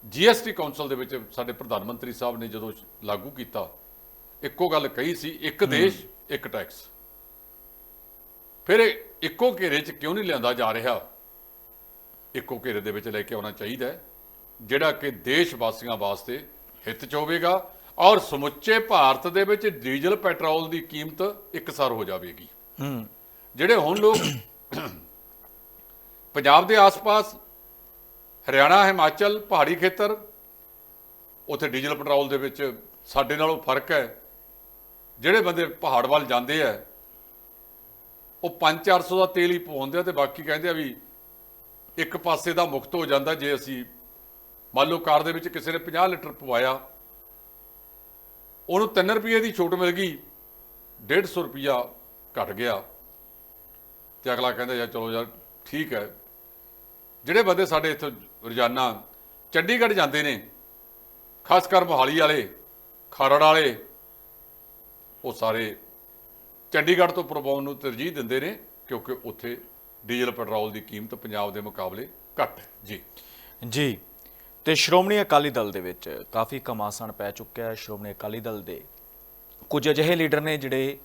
ਜੀਐਸਟੀ ਕਾਉਂਸਲ ਦੇ ਵਿੱਚ ਸਾਡੇ ਪ੍ਰਧਾਨ ਮੰਤਰੀ ਸਾਹਿਬ ਨੇ ਜਦੋਂ ਲਾਗੂ ਕੀਤਾ ਇੱਕੋ ਗੱਲ ਕਹੀ ਸੀ ਇੱਕ ਦੇਸ਼ ਇੱਕ ਟੈਕਸ। ਫਿਰ ਇੱਕੋ ਘੇਰੇ 'ਚ ਕਿਉਂ ਨਹੀਂ ਲਿਆਂਦਾ ਜਾ ਰਿਹਾ? ਇੱਕੋ ਘੇਰੇ ਦੇ ਵਿੱਚ ਲੈ ਕੇ ਆਉਣਾ ਚਾਹੀਦਾ ਹੈ ਜਿਹੜਾ ਕਿ ਦੇਸ਼ ਵਾਸੀਆਂ ਵਾਸਤੇ ਹਿੱਤ 'ਚ ਹੋਵੇਗਾ ਔਰ ਸਮੁੱਚੇ ਭਾਰਤ ਦੇ ਵਿੱਚ ਡੀਜ਼ਲ ਪੈਟਰੋਲ ਦੀ ਕੀਮਤ ਇੱਕਸਾਰ ਹੋ ਜਾਵੇਗੀ। ਹੂੰ। ਜਿਹੜੇ ਹੁਣ ਲੋਕ ਪੰਜਾਬ ਦੇ ਆਸ-ਪਾਸ ਹਰਿਆਣਾ, ਹਿਮਾਚਲ, ਪਹਾੜੀ ਖੇਤਰ, ਉੱਥੇ ਡੀਜ਼ਲ ਪੈਟਰੋਲ ਦੇ ਵਿੱਚ ਸਾਡੇ ਨਾਲੋਂ ਫ਼ਰਕ ਹੈ। ਜਿਹੜੇ ਬੰਦੇ ਪਹਾੜ ਵੱਲ ਜਾਂਦੇ ਆ, ਉਹ 5-400 ਦਾ ਤੇਲ ਹੀ ਪਵਾਉਂਦੇ ਆ ਤੇ ਬਾਕੀ ਕਹਿੰਦੇ ਆ ਵੀ ਇੱਕ ਪਾਸੇ ਦਾ ਮੁਕਤ ਹੋ ਜਾਂਦਾ ਜੇ ਅਸੀਂ ਮੰਨ ਲਓ ਕਾਰ ਦੇ ਵਿੱਚ ਕਿਸੇ ਨੇ 50 ਲੀਟਰ ਪਵਾਇਆ, ਉਹਨੂੰ 3 ਰੁਪਏ ਦੀ ਛੋਟ ਮਿਲ ਗਈ 150 ਰੁਪਿਆ ਘਟ ਗਿਆ। ਤੇ ਅਗਲਾ ਕਹਿੰਦਾ, ਯਾਰ ਚਲੋ ਯਾਰ, ਠੀਕ ਹੈ। ਜਿਹੜੇ ਬੰਦੇ ਸਾਡੇ ਇੱਥੋਂ ਰੋਜ਼ਾਨਾ ਚੰਡੀਗੜ੍ਹ ਜਾਂਦੇ ਨੇ, ਖਾਸ ਕਰ ਮੋਹਾਲੀ ਵਾਲੇ, ਖਰੜ ਵਾਲੇ, ਉਹ ਸਾਰੇ ਚੰਡੀਗੜ੍ਹ ਤੋਂ ਪ੍ਰਭਾਵ ਨੂੰ ਤਰਜੀਹ ਦਿੰਦੇ ਨੇ, ਕਿਉਂਕਿ ਉੱਥੇ ਡੀਜ਼ਲ ਪੈਟਰੋਲ ਦੀ ਕੀਮਤ ਪੰਜਾਬ ਦੇ ਮੁਕਾਬਲੇ ਘੱਟ ਹੈ। ਜੀ। ਜੀ। ਤੇ ਸ਼੍ਰੋਮਣੀ ਅਕਾਲੀ ਦਲ ਦੇ ਵਿੱਚ ਕਾਫੀ ਕਮਾਸਣ ਪੈ ਚੁੱਕਿਆ ਹੈ। ਸ਼੍ਰੋਮਣੀ ਅਕਾਲੀ ਦਲ ਦੇ ਕੁਝ ਅਜਿਹੇ ਲੀਡਰ ਨੇ ਜਿਹੜੇ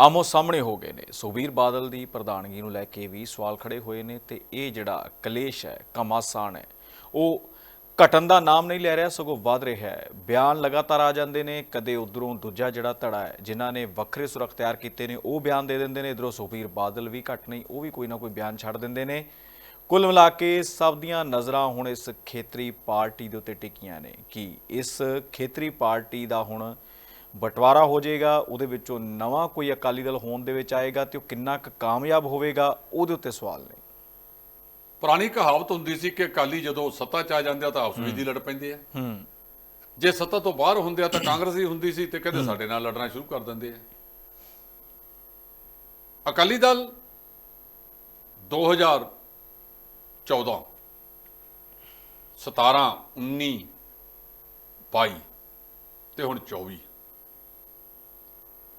ਆਮੋ ਸਾਹਮਣੇ ਹੋ ਗਏ ਨੇ। ਸੁਖਬੀਰ ਬਾਦਲ ਦੀ ਪ੍ਰਧਾਨਗੀ ਨੂੰ ਲੈ ਕੇ ਵੀ ਸਵਾਲ ਖੜੇ ਹੋਏ ਨੇ ਤੇ ਇਹ ਜਿਹੜਾ ਕਲੇਸ਼ ਹੈ ਕਮਾਸਾਨ ਹੈ, ਉਹ ਘਟਣ ਦਾ ਨਾਮ ਨਹੀਂ ਲੈ ਰਿਹਾ, ਸਗੋਂ ਵੱਧ ਰਿਹਾ ਹੈ। ਬਿਆਨ ਲਗਾਤਾਰ ਆ ਜਾਂਦੇ ਨੇ, ਕਦੇ ਉਧਰੋਂ ਦੂਜਾ ਜਿਹੜਾ ਧੜਾ ਹੈ, ਜਿਨ੍ਹਾਂ ਨੇ ਵੱਖਰੇ ਸੁਰੱਖ ਤਿਆਰ ਕੀਤੇ ਨੇ, ਉਹ ਬਿਆਨ ਦੇ ਦਿੰਦੇ ਨੇ। ਇਧਰੋਂ ਸੁਖਬੀਰ ਬਾਦਲ ਵੀ ਘਟ ਨਹੀਂ, ਉਹ ਵੀ ਕੋਈ ਨਾ ਕੋਈ ਬਿਆਨ ਛੱਡ ਦਿੰਦੇ ਨੇ। ਕੁੱਲ ਮਿਲਾ ਕੇ ਸਭ ਦੀਆਂ ਨਜ਼ਰਾਂ ਹੁਣ ਇਸ ਖੇਤਰੀ ਪਾਰਟੀ ਦੇ ਉੱਤੇ ਟਿਕੀਆਂ ਨੇ ਕਿ ਇਸ ਖੇਤਰੀ ਪਾਰਟੀ ਦਾ ਹੁਣ ਬਟਵਾਰਾ ਹੋ ਜਾਏਗਾ ਉਹਦੇ ਵਿੱਚੋਂ ਨਵਾਂ ਕੋਈ ਅਕਾਲੀ ਦਲ ਹੋਣ ਦੇ ਵਿੱਚ ਆਏਗਾ ਤੇ ਉਹ ਕਿੰਨਾ ਕੁ ਕਾਮਯਾਬ ਹੋਵੇਗਾ ਉਹਦੇ ਉੱਤੇ ਸਵਾਲ ਨੇ। ਪੁਰਾਣੀ ਕਹਾਵਤ ਹੁੰਦੀ ਸੀ ਕਿ ਅਕਾਲੀ ਜਦੋਂ ਸੱਤਾ 'ਚ ਆ ਜਾਂਦੇ ਆ ਤਾਂ ਆਪਸ ਵਿੱਚ ਹੀ। ਲੜ ਪੈਂਦੇ ਆ। ਹੂੰ। ਜੇ ਸੱਤਾ ਤੋਂ ਬਾਹਰ ਹੁੰਦੇ ਆ ਤਾਂ ਕਾਂਗਰਸ ਹੀ ਹੁੰਦੀ ਸੀ ਤੇ ਕਹਿੰਦੇ ਸਾਡੇ ਨਾਲ ਲੜਨਾ ਸ਼ੁਰੂ ਕਰ ਦਿੰਦੇ ਆ। ਅਕਾਲੀ ਦਲ 2014 17 19 22 ਤੇ ਹੁਣ 24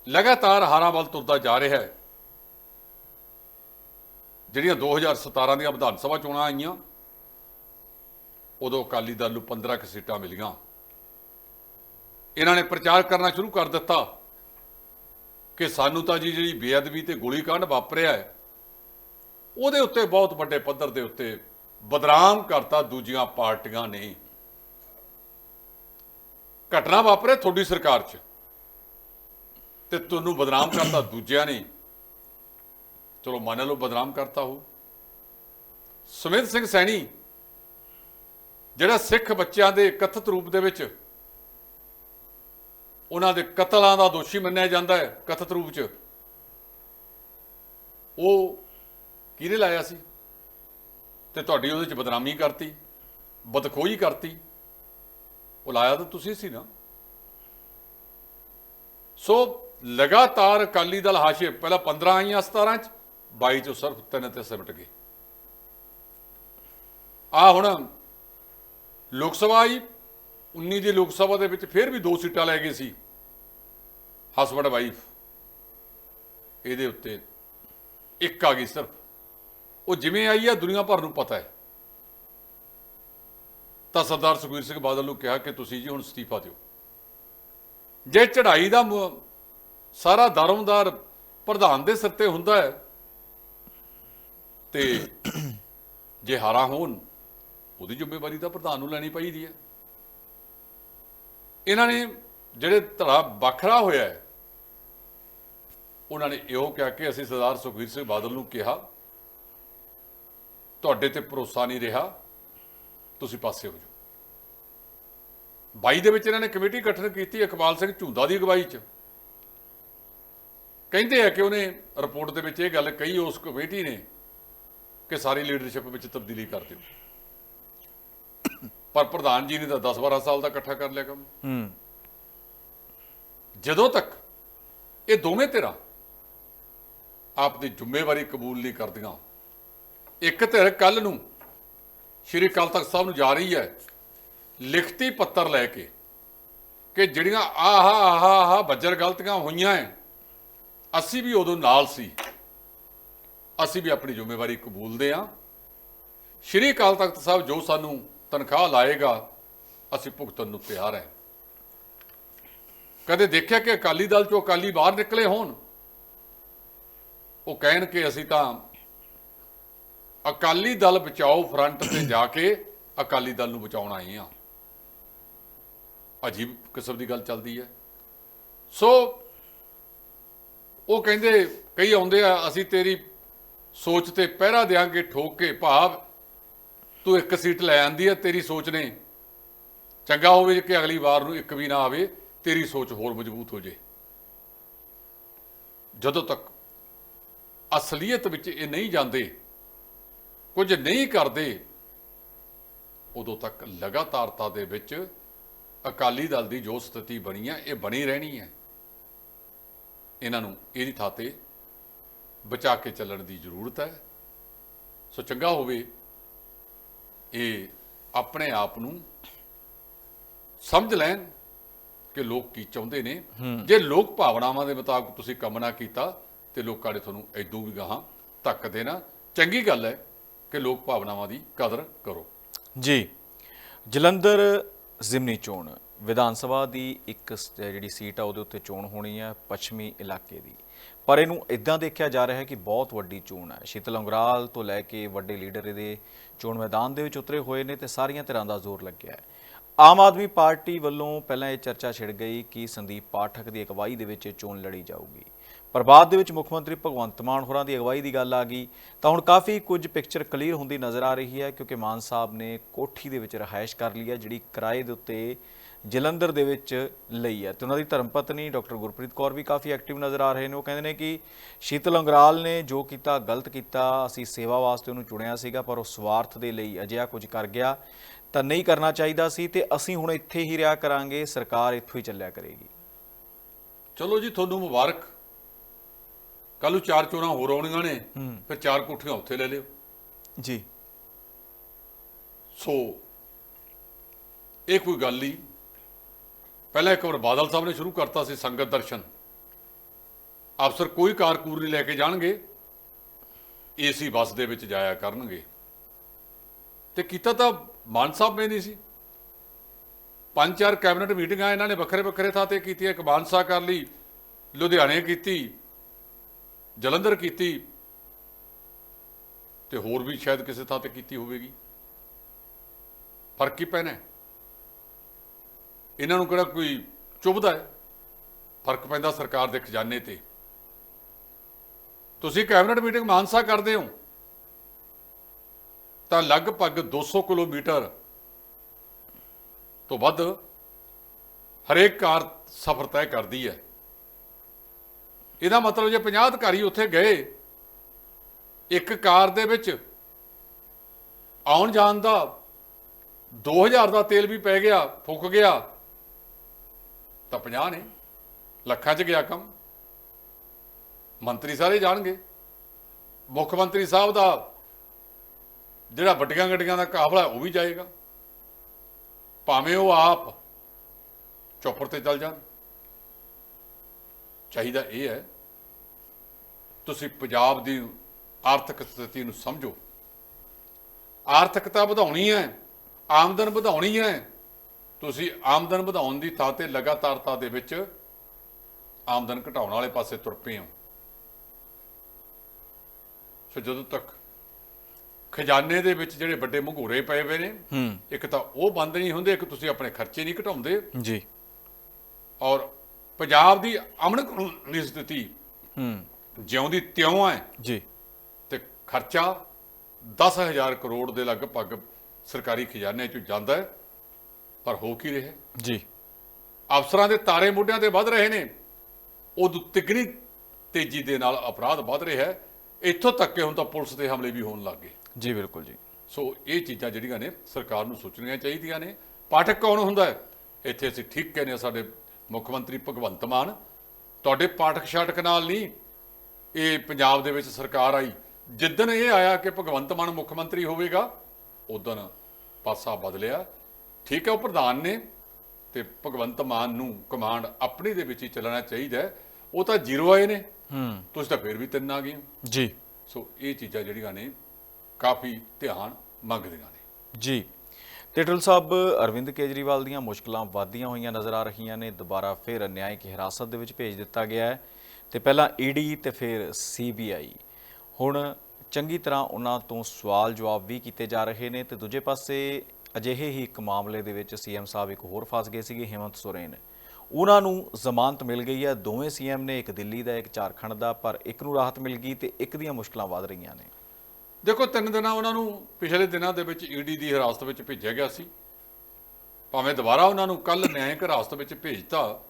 ਲਗਾਤਾਰ ਹਾਰਾਂ ਵੱਲ ਤੁਰਦਾ ਜਾ ਰਿਹਾ ਹੈ। ਜਿਹੜੀਆਂ 2017 ਦੀਆਂ ਵਿਧਾਨ ਸਭਾ ਚੋਣਾਂ ਆਈਆਂ, ਉਦੋਂ ਅਕਾਲੀ ਦਲ ਨੂੰ 15 ਕੁ ਸੀਟਾਂ ਮਿਲੀਆਂ। ਇਹਨਾਂ ਨੇ ਪ੍ਰਚਾਰ ਕਰਨਾ ਸ਼ੁਰੂ ਕਰ ਦਿੱਤਾ ਕਿ ਸਾਨੂੰ ਤਾਂ ਜੀ ਜਿਹੜੀ ਬੇਅਦਬੀ ਤੇ ਗੋਲੀकांड ਵਾਪਰਿਆ ਹੈ, ਉਹਦੇ ਉੱਤੇ ਬਹੁਤ ਵੱਡੇ ਪੱਧਰ ਦੇ ਉੱਤੇ ਬਦਨਾਮ ਕਰਤਾ ਦੂਜੀਆਂ ਪਾਰਟੀਆਂ ਨੇ। ਘਟਨਾ ਵਾਪਰੇ ਤੁਹਾਡੀ ਸਰਕਾਰ 'ਚ। ਤੇ ਤੁਹਾਨੂੰ ਬਦਨਾਮ ਕਰਤਾ ਦੂਜਿਆਂ ਨੇ। ਚਲੋ ਮੰਨ ਲਓ ਬਦਨਾਮ ਕਰਤਾ ਹੋ ਸੁਮਿਤ ਸਿੰਘ ਸੈਣੀ, ਜਿਹੜਾ ਸਿੱਖ ਬੱਚਿਆਂ ਦੇ ਕਥਿਤ ਰੂਪ ਦੇ ਵਿੱਚ ਉਹਨਾਂ ਦੇ ਕਤਲਾਂ ਦਾ ਦੋਸ਼ੀ ਮੰਨਿਆ ਜਾਂਦਾ ਹੈ, ਕਥਿਤ ਰੂਪ 'ਚ। ਉਹ ਕਿਹਨੇ ਲਾਇਆ ਸੀ? ਤੇ ਤੁਹਾਡੀ ਉਹਦੇ ਚ ਬਦਨਾਮੀ ਕਰਤੀ ਬਦਖੋਈ ਕਰਤੀ। ਉਹ ਲਾਇਆ ਤਾਂ ਤੁਸੀਂ ਸੀ ਨਾ। ਸੋ ਲਗਾਤਾਰ ਅਕਾਲੀ ਦਲ ਹਾਸ਼ੇ, ਪਹਿਲਾਂ 15 ਆਈਆਂ 17 ਚ 22 ਚੋਂ ਸਿਰਫ ਤਿੰਨ ਤੇ ਸਿਮਟ ਗਏ ਆ ਹੁਣ ਲੋਕ ਸਭਾ ਆਈ 19 ਦੀ ਲੋਕ ਸਭਾ ਦੇ ਵਿੱਚ ਫਿਰ ਵੀ ਦੋ ਸੀਟਾਂ ਲੈ ਗਏ ਸੀ, ਹਸਬੰਡ ਵਾਈਫ। ਇਹਦੇ ਉੱਤੇ ਇੱਕ ਆ ਗਈ ਸਿਰਫ। ਉਹ ਜਿਵੇਂ ਆਈ ਆ, ਦੁਨੀਆ ਭਰ ਨੂੰ ਪਤਾ ਹੈ। ਤਾਂ ਸਰਦਾਰ ਸੁਖਬੀਰ ਸਿੰਘ ਬਾਦਲ ਨੂੰ ਕਿਹਾ ਕਿ ਤੁਸੀਂ ਜੀ ਹੁਣ ਅਸਤੀਫਾ ਦਿਓ। ਜੇ ਚੜ੍ਹਾਈ ਦਾ ਸਾਰਾ ਦਰਮਦਾਰ ਪ੍ਰਧਾਨ ਦੇ ਸਿਰ ਤੇ ਹੁੰਦਾ ਹੈ। ਤੇ ਜੇ ਹਾਰਾ ਹੋਣ, ਉਹਦੀ ਜ਼ਿੰਮੇਵਾਰੀ ਤਾਂ ਪ੍ਰਧਾਨ ਨੂੰ ਲੈਣੀ ਪਈਦੀ ਹੈ। ਇਹਨਾਂ ਨੇ ਜਿਹੜੇ ਧੜਾ ਵੱਖਰਾ ਹੋਇਆ ਹੈ, ਉਹਨਾਂ ਨੇ ਇਹੋ ਕਿਹਾ ਕਿ ਅਸੀਂ ਸਰਦਾਰ ਸੁਖਬੀਰ ਸਿੰਘ ਬਾਦਲ ਨੂੰ ਕਿਹਾ, ਤੁਹਾਡੇ ਤੇ ਭਰੋਸਾ ਨਹੀਂ ਰਿਹਾ, ਤੁਸੀਂ ਪਾਸੇ ਹੋ ਜਾਓ। 22 ਦੇ ਵਿੱਚ ਇਹਨਾਂ ਨੇ ਕਮੇਟੀ ਗਠਨ ਕੀਤੀ ਇਕਬਾਲ ਸਿੰਘ ਝੁੰਦਾ ਦੀ ਅਗਵਾਈ 'ਚ। ਕਹਿੰਦੇ ਆ ਕਿ ਉਹਨੇ ਰਿਪੋਰਟ ਦੇ ਵਿੱਚ ਇਹ ਗੱਲ ਕਹੀ ਉਸ ਕਮੇਟੀ ਨੇ ਕਿ ਸਾਰੀ ਲੀਡਰਸ਼ਿਪ ਵਿੱਚ ਤਬਦੀਲੀ ਕਰ ਦਿਓ ਪਰ ਪ੍ਰਧਾਨ ਜੀ ਨੇ ਤਾਂ 10-12 ਸਾਲ ਦਾ ਇਕੱਠਾ ਕਰ ਲਿਆ ਕੰਮ। ਹੂੰ। ਜਦੋਂ ਤੱਕ ਇਹ ਦੋਵੇਂ ਧਿਰਾਂ ਆਪਦੀ ਜ਼ਿੰਮੇਵਾਰੀ ਕਬੂਲ ਨਹੀਂ ਕਰਦੀਆਂ ਇੱਕ ਧਿਰ ਕੱਲ ਨੂੰ ਸ਼੍ਰੀ ਅਕਾਲ ਤਖਤ ਸਾਹਿਬ ਨੂੰ ਜਾ ਰਹੀ ਹੈ ਲਿਖਤੀ ਪੱਤਰ ਲੈ ਕੇ ਕਿ ਜਿਹੜੀਆਂ ਆਹ ਆਹ ਆਹ ਬੱਜਰ ਗਲਤੀਆਂ ਹੋਈਆਂ ਐ ਅਸੀਂ ਵੀ ਉਦੋਂ ਨਾਲ ਸੀ। ਅਸੀਂ ਵੀ ਆਪਣੀ ਜ਼ਿੰਮੇਵਾਰੀ ਕਬੂਲਦੇ ਹਾਂ। ਸ਼੍ਰੀ ਅਕਾਲ ਤਖਤ ਸਾਹਿਬ ਜੋ ਸਾਨੂੰ ਤਨਖਾਹ ਲਾਏਗਾ, ਅਸੀਂ ਭੁਗਤਣ ਨੂੰ ਤਿਆਰ ਹੈ। ਕਦੇ ਦੇਖਿਆ ਕਿ ਅਕਾਲੀ ਦਲ ਚੋਂ ਅਕਾਲੀ ਬਾਹਰ ਨਿਕਲੇ ਹੋਣ? ਉਹ ਕਹਿਣ ਕਿ ਅਸੀਂ ਤਾਂ ਅਕਾਲੀ ਦਲ ਬਚਾਓ ਫਰੰਟ ਤੇ ਜਾ ਕੇ ਅਕਾਲੀ ਦਲ ਨੂੰ ਬਚਾਉਣ ਆਏ ਆ ਅਜੀਬ ਕਿਸਮ ਦੀ ਗੱਲ ਚੱਲਦੀ ਹੈ। ਸੋ ਉਹ ਕਹਿੰਦੇ, ਕਈ ਆਉਂਦੇ ਆ, ਅਸੀਂ ਤੇਰੀ ਸੋਚ ਤੇ ਪਹਿਰਾ ਦੇਾਂਗੇ ਠੋਕ ਕੇ, ਭਾਵ ਤੂੰ ਇੱਕ ਸੀਟ ਲੈ ਆਂਦੀ ਹੈ ਤੇਰੀ ਸੋਚ ਨੇ। ਚੰਗਾ ਹੋਵੇ ਕਿ ਅਗਲੀ ਵਾਰ ਨੂੰ ਇੱਕ ਵੀ ਨਾ ਆਵੇ, ਤੇਰੀ ਸੋਚ ਹੋਰ ਮਜ਼ਬੂਤ ਹੋ ਜੇ। ਜਦੋਂ ਤੱਕ ਅਸਲੀਅਤ ਵਿੱਚ ਇਹ ਨਹੀਂ ਜਾਂਦੇ, ਕੁਝ ਨਹੀਂ ਕਰਦੇ, ਉਦੋਂ ਤੱਕ ਲਗਾਤਾਰਤਾ ਦੇ ਵਿੱਚ ਅਕਾਲੀ ਦਲ ਦੀ ਜੋ ਸਥਿਤੀ ਬਣੀ ਹੈ ਇਹ ਬਣੀ ਰਹਿਣੀ ਹੈ ਇਹਨਾਂ ਨੂੰ ਇਹਦੀ ਥਾਂ ਤੇ ਬਚਾ ਕੇ ਚੱਲਣ ਦੀ ਜ਼ਰੂਰਤ ਹੈ। ਸੋ ਚੰਗਾ ਹੋਵੇ ਇਹ ਆਪਣੇ ਆਪ ਨੂੰ ਸਮਝ ਲੈਣ ਕਿ ਲੋਕ ਕੀ ਚਾਹੁੰਦੇ ਨੇ। ਜੇ ਲੋਕ ਭਾਵਨਾਵਾਂ ਦੇ ਮੁਤਾਬਕ ਤੁਸੀਂ ਕੰਮ ਨਾ ਕੀਤਾ ਤੇ ਲੋਕਾਂ ਨੇ ਤੁਹਾਨੂੰ ਐਦੋਂ ਵੀ ਗਾਹਾਂ ਧੱਕ ਦੇਣਾ। ਚੰਗੀ ਗੱਲ ਹੈ ਕਿ ਲੋਕ ਭਾਵਨਾਵਾਂ ਦੀ ਕਦਰ ਕਰੋ। ਜੀ ਜਲੰਧਰ ਜ਼ਿਮਨੀ ਚੋਣ। ਵਿਧਾਨ ਸਭਾ ਦੀ ਇੱਕ ਸ- ਜਿਹੜੀ ਸੀਟ ਆ ਉਹਦੇ ਉੱਤੇ ਚੋਣ ਹੋਣੀ ਹੈ ਪੱਛਮੀ ਇਲਾਕੇ ਦੀ। ਪਰ ਇਹਨੂੰ ਇਦਾਂ ਦੇਖਿਆ ਜਾ ਰਿਹਾ ਹੈ ਕਿ ਬਹੁਤ ਵੱਡੀ ਚੋਣ ਹੈ ਸ਼ੀਤਲ ਅੰਗਰਾਲ ਤੋਂ ਲੈ ਕੇ ਵੱਡੇ ਲੀਡਰ ਇਹਦੇ ਚੋਣ ਮੈਦਾਨ ਦੇ ਵਿੱਚ ਉਤਰੇ ਹੋਏ ਨੇ ਤੇ ਸਾਰੀਆਂ ਧਿਰਾਂ ਦਾ ਜ਼ੋਰ ਲੱਗਿਆ ਹੈ। ਆਮ ਆਦਮੀ ਪਾਰਟੀ ਵੱਲੋਂ ਪਹਿਲਾਂ ਇਹ ਚਰਚਾ ਛਿੜ ਗਈ ਕਿ ਸੰਦੀਪ ਪਾਠਕ ਦੀ ਅਗਵਾਈ ਦੇ ਵਿੱਚ ਇਹ ਚੋਣ ਲੜੀ ਜਾਊਗੀ। ਪਰ ਬਾਅਦ ਦੇ ਵਿੱਚ ਮੁੱਖ ਮੰਤਰੀ ਭਗਵੰਤ ਮਾਨ ਹੋਰਾਂ ਦੀ ਅਗਵਾਈ ਦੀ ਗੱਲ ਆ ਗਈ। ਤਾਂ ਹੁਣ ਕਾਫੀ ਕੁਝ ਪਿਕਚਰ ਕਲੀਅਰ ਹੁੰਦੀ ਨਜ਼ਰ ਆ ਰਹੀ ਹੈ ਕਿਉਂਕਿ ਮਾਨ ਸਾਹਿਬ ਨੇ ਕੋਠੀ ਦੇ ਵਿੱਚ ਰਹਾਇਸ਼ ਕਰ ਲਈ ਹੈ, ਜਿਹੜੀ ਕਿਰਾਏ ਦੇ ਉੱਤੇ ਜਲੰਧਰ ਦੇ ਵਿੱਚ ਲਈ ਹੈ। ਤੇ ਉਹਨਾਂ ਦੀ ਧਰਮ ਪਤਨੀ ਡਾਕਟਰ ਗੁਰਪ੍ਰੀਤ ਕੌਰ ਵੀ ਕਾਫੀ ਐਕਟਿਵ ਨਜ਼ਰ ਆ ਰਹੇ ਨੇ। ਉਹ ਕਹਿੰਦੇ ਨੇ ਕਿ ਸ਼ੀਤਲ ਅੰਗਰਾਲ ਨੇ ਜੋ ਕੀਤਾ ਗਲਤ ਕੀਤਾ ਅਸੀਂ ਸੇਵਾ ਵਾਸਤੇ ਉਹਨੂੰ ਚੁਣਿਆ ਸੀਗਾ ਪਰ ਉਹ ਸਵਾਰਥ ਦੇ ਲਈ ਅਜਿਹਾ ਕੁਝ ਕਰ ਗਿਆ ਤਾਂ ਨਹੀਂ ਕਰਨਾ ਚਾਹੀਦਾ ਸੀ ਤੇ ਅਸੀਂ ਹੁਣ ਇੱਥੇ ਹੀ ਰਿਹਾ ਕਰਾਂਗੇ ਸਰਕਾਰ ਇੱਥੋਂ ਹੀ ਚੱਲਿਆ ਕਰੇਗੀ। ਚਲੋ ਜੀ ਤੁਹਾਨੂੰ ਮੁਬਾਰਕ। ਕੱਲ ਨੂੰ ਚਾਰ ਚੋਣਾਂ ਹੋਰ ਆਉਣੀਆਂ ਨੇ ਫਿਰ ਚਾਰ ਕੋਠੀਆਂ ਉੱਥੇ ਲੈ ਲਿਓ। ਜੀ। ਸੋ ਇਹ ਕੋਈ ਗੱਲ ਨਹੀਂ। ਪਹਿਲਾਂ ਇੱਕ ਵਾਰ ਬਾਦਲ ਸਾਹਿਬ ਨੇ ਸ਼ੁਰੂ ਕਰਤਾ ਸੀ ਸੰਗਤ ਦਰਸ਼ਨ। ਅਫਸਰ ਕੋਈ ਕਾਰਕੂਰ ਨਹੀਂ ਲੈ ਕੇ ਜਾਣਗੇ। ਏਸੀ ਬੱਸ ਦੇ ਵਿੱਚ ਜਾਇਆ ਕਰਨਗੇ। ਤੇ ਕੀਤਾ ਤਾਂ ਮਾਨ ਸਾਹਿਬ ਨੇ ਨਹੀਂ ਸੀ। ਪੰਜ ਚਾਰ ਕੈਬਨਿਟ ਮੀਟਿੰਗਾਂ ਇਹਨਾਂ ਨੇ ਵੱਖਰੇ ਵੱਖਰੇ ਥਾਂ ਤੇ ਕੀਤੀਆਂ। ਇੱਕ ਮਾਨਸਾ ਕਰ ਲਈ, ਲੁਧਿਆਣੇ ਕੀਤੀ, ਜਲੰਧਰ ਕੀਤੀ, ਤੇ ਹੋਰ ਵੀ ਸ਼ਾਇਦ ਕਿਸੇ ਥਾਂ ਤੇ ਕੀਤੀ ਹੋਵੇਗੀ। ਫ਼ਰਕ ਹੀ ਪੈਣਾ ਇਹਨਾਂ ਨੂੰ ਕਿਹੜਾ ਕੋਈ ਚੁੱਭਦਾ ਹੈ? ਫ਼ਰਕ ਪੈਂਦਾ ਸਰਕਾਰ ਦੇ ਖਜ਼ਾਨੇ ਤੇ। ਤੁਸੀਂ ਕੈਬਨਿਟ ਮੀਟਿੰਗ ਮਾਨਸਾ ਕਰਦੇ ਹੋ। ਤਾਂ ਲਗਭਗ 200 ਕਿਲੋਮੀਟਰ ਤੋਂ ਵੱਧ ਹਰੇਕ ਕਾਰ ਸਫ਼ਰ ਤੈਅ ਕਰਦੀ ਹੈ। ਇਹਦਾ ਮਤਲਬ ਜੇ 50 ਅਧਿਕਾਰੀ ਉੱਥੇ ਗਏ, ਇੱਕ ਕਾਰ ਦੇ ਵਿੱਚ ਆਉਣ ਜਾਣ ਦਾ 2000 ਦਾ ਤੇਲ ਵੀ ਪੈ ਗਿਆ, ਫੁੱਕ ਗਿਆ ਤਾਂ 50 ਨੇ, ਲੱਖਾਂ 'ਚ ਗਿਆ ਕੰਮ। ਮੰਤਰੀ ਸਾਰੇ ਜਾਣਗੇ। ਮੁੱਖ ਮੰਤਰੀ ਸਾਹਿਬ ਦਾ ਜਿਹੜਾ ਵੱਡੀਆਂ ਗੱਡੀਆਂ ਦਾ ਕਾਫਲਾ, ਉਹ ਵੀ ਜਾਏਗਾ। ਭਾਵੇਂ ਉਹ ਆਪ ਚੌਪਰ ਤੇ ਚੱਲ ਜਾਣ। ਚਾਹੀਦਾ ਇਹ ਹੈ, ਤੁਸੀਂ ਪੰਜਾਬ ਦੀ ਆਰਥਿਕ ਸਥਿਤੀ ਨੂੰ ਸਮਝੋ। ਆਰਥਿਕਤਾ ਵਧਾਉਣੀ ਹੈ, ਆਮਦਨ ਵਧਾਉਣੀ ਹੈ ਤੁਸੀਂ ਆਮਦਨ ਵਧਾਉਣ ਦੀ ਥਾਂ ਤੇ ਲਗਾਤਾਰਤਾ ਦੇ ਵਿੱਚ ਆਮਦਨ ਘਟਾਉਣ ਵਾਲੇ ਪਾਸੇ ਤੁਰ ਪਏ ਹੋ। ਸੋ ਜਦੋਂ ਤੱਕ ਖਜ਼ਾਨੇ ਦੇ ਵਿੱਚ ਜਿਹੜੇ ਵੱਡੇ ਮਘੂਰੇ ਪਏ ਹੋਏ ਨੇ ਇੱਕ ਤਾਂ ਉਹ ਬੰਦ ਨਹੀਂ ਹੁੰਦੇ ਇੱਕ ਤੁਸੀਂ ਆਪਣੇ ਖਰਚੇ ਨਹੀਂ ਘਟਾਉਂਦੇ। ਜੀ। ਔਰ ਪੰਜਾਬ ਦੀ ਅਮਨ ਕਾਨੂੰਨ ਦੀ ਸਥਿਤੀ ਹੂੰ। ਜਿਉਂਦੀ ਤਿਉਂ ਹੈ। ਜੀ। ਤੇ ਖਰਚਾ 10000 ਕਰੋੜ ਦੇ ਲਗਭਗ ਸਰਕਾਰੀ ਖਜ਼ਾਨੇ ਚੋਂ ਜਾਂਦਾ ਹੈ। ਪਰ ਹੋ ਕੀ ਰਿਹਾ? ਜੀ। ਅਫਸਰਾਂ ਦੇ ਤਾਰੇ ਮੋਢਿਆਂ ਤੇ ਵੱਧ ਰਹੇ ਨੇ। ਉਦੋਂ ਤਿਗਣੀ ਤੇਜ਼ੀ ਦੇ ਨਾਲ ਅਪਰਾਧ ਵੱਧ ਰਿਹਾ ਹੈ। ਇੱਥੋਂ ਤੱਕ ਕਿ ਹੁਣ ਤਾਂ ਪੁਲਿਸ ਤੇ ਹਮਲੇ ਵੀ ਹੋਣ ਲੱਗ ਗਏ। ਜੀ ਬਿਲਕੁਲ ਜੀ। ਸੋ ਇਹ ਚੀਜ਼ਾਂ ਜਿਹੜੀਆਂ ਨੇ ਸਰਕਾਰ ਨੂੰ ਸੋਚਣੀਆਂ ਚਾਹੀਦੀਆਂ ਨੇ। ਪਾਠਕ ਕੌਣ ਹੁੰਦਾ ਹੈ? ਇੱਥੇ ਅਸੀਂ ਠੀਕ ਕਹਿੰਦੇ ਸਾਡੇ ਮੁੱਖ ਮੰਤਰੀ ਭਗਵੰਤ ਮਾਨ। ਤੁਹਾਡੇ ਪਾਠਕ ਛਾਟਕ ਨਾਲ ਨਹੀਂ ਇਹ ਪੰਜਾਬ ਦੇ ਵਿੱਚ ਸਰਕਾਰ ਆਈ। ਜਿੱਦਣ ਇਹ ਆਇਆ ਕਿ ਭਗਵੰਤ ਮਾਨ ਮੁੱਖ ਮੰਤਰੀ ਹੋਵੇਗਾ ਉਦੋਂ ਪਾਸਾ ਬਦਲਿਆ। ਠੀਕ ਹੈ ਉਹ ਪ੍ਰਧਾਨ ਨੇ ਤੇ ਭਗਵੰਤ ਮਾਨ ਨੂੰ ਕਮਾਂਡ ਆਪਣੀ ਦੇ ਵਿੱਚ ਹੀ ਚੱਲਣਾ ਚਾਹੀਦਾ। ਉਹ ਤਾਂ ਜ਼ੀਰੋ ਆਏ ਨੇ। ਹੂੰ। ਤੁਸੀਂ ਤਾਂ ਫਿਰ ਵੀ ਤਿੰਨ ਆ ਗਏ। ਜੀ। ਸੋ ਇਹ ਚੀਜ਼ਾਂ ਜਿਹੜੀਆਂ ਨੇ ਕਾਫੀ ਧਿਆਨ ਮੰਗਦੀਆਂ ਨੇ। ਜੀ। ਢਿੱਲੋਂ ਸਾਹਿਬ ਅਰਵਿੰਦ ਕੇਜਰੀਵਾਲ ਦੀਆਂ ਮੁਸ਼ਕਲਾਂ ਵਧਦੀਆਂ ਹੋਈਆਂ ਨਜ਼ਰ ਆ ਰਹੀਆਂ ਨੇ। ਦੁਬਾਰਾ ਫਿਰ ਨਿਆਇਕ ਹਿਰਾਸਤ ਦੇ ਵਿੱਚ ਭੇਜ ਦਿੱਤਾ ਗਿਆ ਹੈ। ਤੇ ਪਹਿਲਾਂ ਈਡੀ ਤੇ ਫਿਰ ਸੀਬੀਆਈ ਹੁਣ ਚੰਗੀ ਤਰ੍ਹਾਂ ਉਹਨਾਂ ਤੋਂ ਸਵਾਲ ਜਵਾਬ ਵੀ ਕੀਤੇ ਜਾ ਰਹੇ ਨੇ ਤੇ ਦੂਜੇ ਪਾਸੇ ਅਜਿਹੇ ਹੀ ਇੱਕ ਮਾਮਲੇ ਦੇ ਵਿੱਚ ਸੀਐਮ ਸਾਹਿਬ ਇੱਕ ਹੋਰ ਫਸ ਗਏ ਸੀਗੇ ਹਿਮੰਤ ਸੋਰੇਨ। ਉਹਨਾਂ ਨੂੰ ਜ਼ਮਾਨਤ ਮਿਲ ਗਈ ਹੈ। ਦੋਵੇਂ ਸੀਐਮ ਨੇ ਇੱਕ ਦਿੱਲੀ ਦਾ ਇੱਕ ਝਾਰਖੰਡ ਦਾ ਪਰ ਇੱਕ ਨੂੰ ਰਾਹਤ ਮਿਲ ਗਈ ਤੇ ਇੱਕ ਦੀਆਂ ਮੁਸ਼ਕਲਾਂ ਵਧ ਰਹੀਆਂ ਨੇ। ਦੇਖੋ ਤਿੰਨ ਦਿਨਾਂ ਉਹਨਾਂ ਨੂੰ ਪਿਛਲੇ ਦਿਨਾਂ ਦੇ ਵਿੱਚ ਈਡੀ ਦੀ ਹਿਰਾਸਤ ਵਿੱਚ ਭੇਜਿਆ ਗਿਆ ਸੀ। ਭਾਵੇਂ ਦੁਬਾਰਾ ਉਹਨਾਂ ਨੂੰ ਕੱਲ ਨਿਆਂਇਕ ਹਿਰਾਸਤ ਵਿੱਚ ਭੇਜਤਾ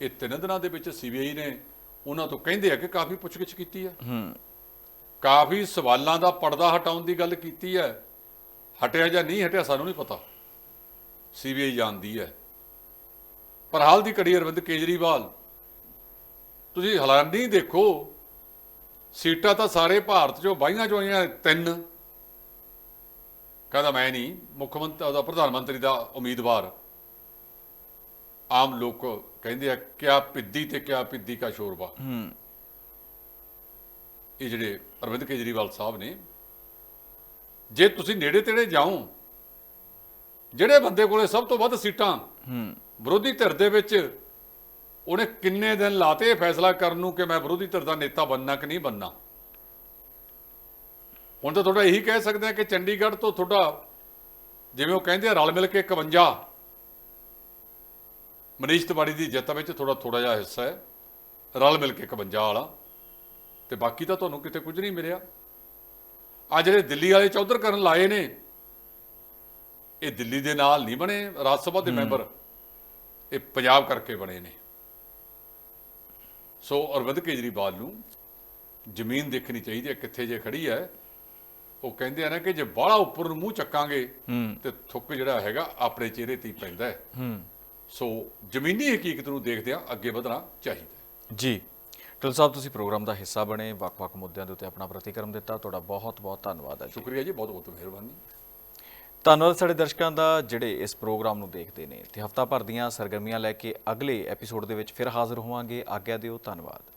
ਇਹ ਤਿੰਨ ਦਿਨਾਂ ਦੇ ਵਿੱਚ ਸੀਬੀਆਈ ਨੇ ਉਹਨਾਂ ਤੋਂ ਕਹਿੰਦੇ ਆ ਕਿ ਕਾਫੀ ਪੁੱਛਗਿੱਛ ਕੀਤੀ ਹੈ। ਹੂੰ। ਕਾਫੀ ਸਵਾਲਾਂ ਦਾ ਪਰਦਾ ਹਟਾਉਣ ਦੀ ਗੱਲ ਕੀਤੀ ਹੈ। ਹਟਿਆ ਜਾਂ ਨਹੀਂ ਹਟਿਆ ਸਾਨੂੰ ਨਹੀਂ ਪਤਾ। ਸੀਬੀਆਈ ਜਾਣਦੀ ਹੈ। ਪਰ ਹਾਲ ਦੀ ਘੜੀ ਅਰਵਿੰਦ ਕੇਜਰੀਵਾਲ ਤੁਸੀਂ ਹਲਾਂਦੀ ਦੇਖੋ ਸੀਟਾਂ ਤਾਂ ਸਾਰੇ ਭਾਰਤ ਚੋਂ ਬਾਈਆਂ ਚੋਂ ਆਈਆਂ ਤਿੰਨ। ਕਹਿੰਦਾ ਮੈਂ ਨਹੀਂ ਮੁੱਖ ਮੰਤਰੀ ਉਹਦਾ ਪ੍ਰਧਾਨ ਮੰਤਰੀ ਦਾ ਉਮੀਦਵਾਰ। ਆਮ ਲੋਕ ਕਹਿੰਦੇ ਆ ਕਿਆ ਪਿੱਦੀ ਤੇ ਕਿਆ ਪਿੱਦੀ ਕਾ ਸ਼ੋਰਬਾ। ਹੂੰ। ਇਹ ਜਿਹੜੇ ਅਰਵਿੰਦ ਕੇਜਰੀਵਾਲ ਸਾਹਿਬ ਨੇ ਜੇ ਤੁਸੀਂ ਨੇੜੇ ਤੇੜੇ ਜਾਓ ਜਿਹੜੇ ਬੰਦੇ ਕੋਲੇ ਸਭ ਤੋਂ ਵੱਧ ਸੀਟਾਂ ਹੂੰ। ਵਿਰੋਧੀ ਧਿਰ ਦੇ ਵਿੱਚ ਉਹਨੇ ਕਿੰਨੇ ਦਿਨ ਲਾਤੇ ਇਹ ਫੈਸਲਾ ਕਰਨ ਨੂੰ ਕਿ ਮੈਂ ਵਿਰੋਧੀ ਧਿਰ ਦਾ ਨੇਤਾ ਬਣਨਾ ਕਿ ਨਹੀਂ ਬਣਨਾ? ਹੁਣ ਤਾਂ ਤੁਹਾਡਾ ਇਹੀ ਕਹਿ ਸਕਦੇ ਆ ਕਿ ਚੰਡੀਗੜ੍ਹ ਤੋਂ ਤੁਹਾਡਾ ਜਿਵੇਂ ਉਹ ਕਹਿੰਦੇ ਆ ਰਲ ਮਿਲ ਕੇ 51 ਮਨੀਸ਼ ਤਿਵਾੜੀ ਦੀ ਜਿੱਤ ਵਿੱਚ ਥੋੜਾ ਥੋੜਾ ਜਿਹਾ ਹਿੱਸਾ ਹੈ। ਰਲ ਮਿਲ ਕੇ 51 ਵਾਲਾ। ਤੇ ਬਾਕੀ ਤਾਂ ਤੁਹਾਨੂੰ ਕਿਤੇ ਕੁਝ ਨਹੀਂ ਮਿਲਿਆ। ਆ ਜਿਹੜੇ ਦਿੱਲੀ ਵਾਲੇ ਚੌਧਰ ਕਰਨ ਲਾਏ ਨੇ ਇਹ ਦਿੱਲੀ ਦੇ ਨਾਲ ਨਹੀਂ ਬਣੇ ਰਾਜ ਸਭਾ ਦੇ ਮੈਂਬਰ। ਇਹ ਪੰਜਾਬ ਕਰਕੇ ਬਣੇ ਨੇ। ਸੋ ਅਰਵਿੰਦ ਕੇਜਰੀਵਾਲ ਨੂੰ ਜ਼ਮੀਨ ਦੇਖਣੀ ਚਾਹੀਦੀ ਹੈ ਕਿੱਥੇ ਜੇ ਖੜੀ ਹੈ। ਉਹ ਕਹਿੰਦੇ ਆ ਨਾ ਕਿ ਜੇ ਬਾਹਲਾ ਉੱਪਰ ਨੂੰ ਮੂੰਹ ਚੱਕਾਂਗੇ ਤੇ ਥੁੱਕ ਜਿਹੜਾ ਹੈਗਾ ਆਪਣੇ ਚਿਹਰੇ ਤੇ ਹੀ ਪੈਂਦਾ ਹੈ। ਸੋ ਜ਼ਮੀਨੀ ਹਕੀਕਤ ਨੂੰ ਦੇਖਦਿਆਂ ਅੱਗੇ ਵਧਣਾ ਚਾਹੀਦਾ ਜੀ। ਢਿੱਲੋਂ ਸਾਹਿਬ ਤੁਸੀਂ ਪ੍ਰੋਗਰਾਮ ਦਾ ਹਿੱਸਾ ਬਣੇ ਵੱਖ-ਵੱਖ ਮੁੱਦਿਆਂ ਦੇ ਉੱਤੇ ਆਪਣਾ ਪ੍ਰਤੀਕਰਮ ਦਿੱਤਾ। ਤੁਹਾਡਾ ਬਹੁਤ-ਬਹੁਤ ਧੰਨਵਾਦ ਹੈ ਜੀ। ਸ਼ੁਕਰੀਆ ਜੀ ਬਹੁਤ ਬਹੁਤ ਮਿਹਰਬਾਨੀ। ਧੰਨਵਾਦ ਸਾਡੇ ਦਰਸ਼ਕਾਂ ਦਾ ਜਿਹੜੇ ਇਸ ਪ੍ਰੋਗਰਾਮ ਨੂੰ ਦੇਖਦੇ ਨੇ। ਤੇ ਹਫਤਾ ਭਰ ਦੀਆਂ ਸਰਗਰਮੀਆਂ ਲੈ ਕੇ ਅਗਲੇ ਐਪੀਸੋਡ ਦੇ ਵਿੱਚ ਫਿਰ ਹਾਜ਼ਰ ਹੋਵਾਂਗੇ। ਆਗਿਆ ਦਿਓ ਧੰਨਵਾਦ।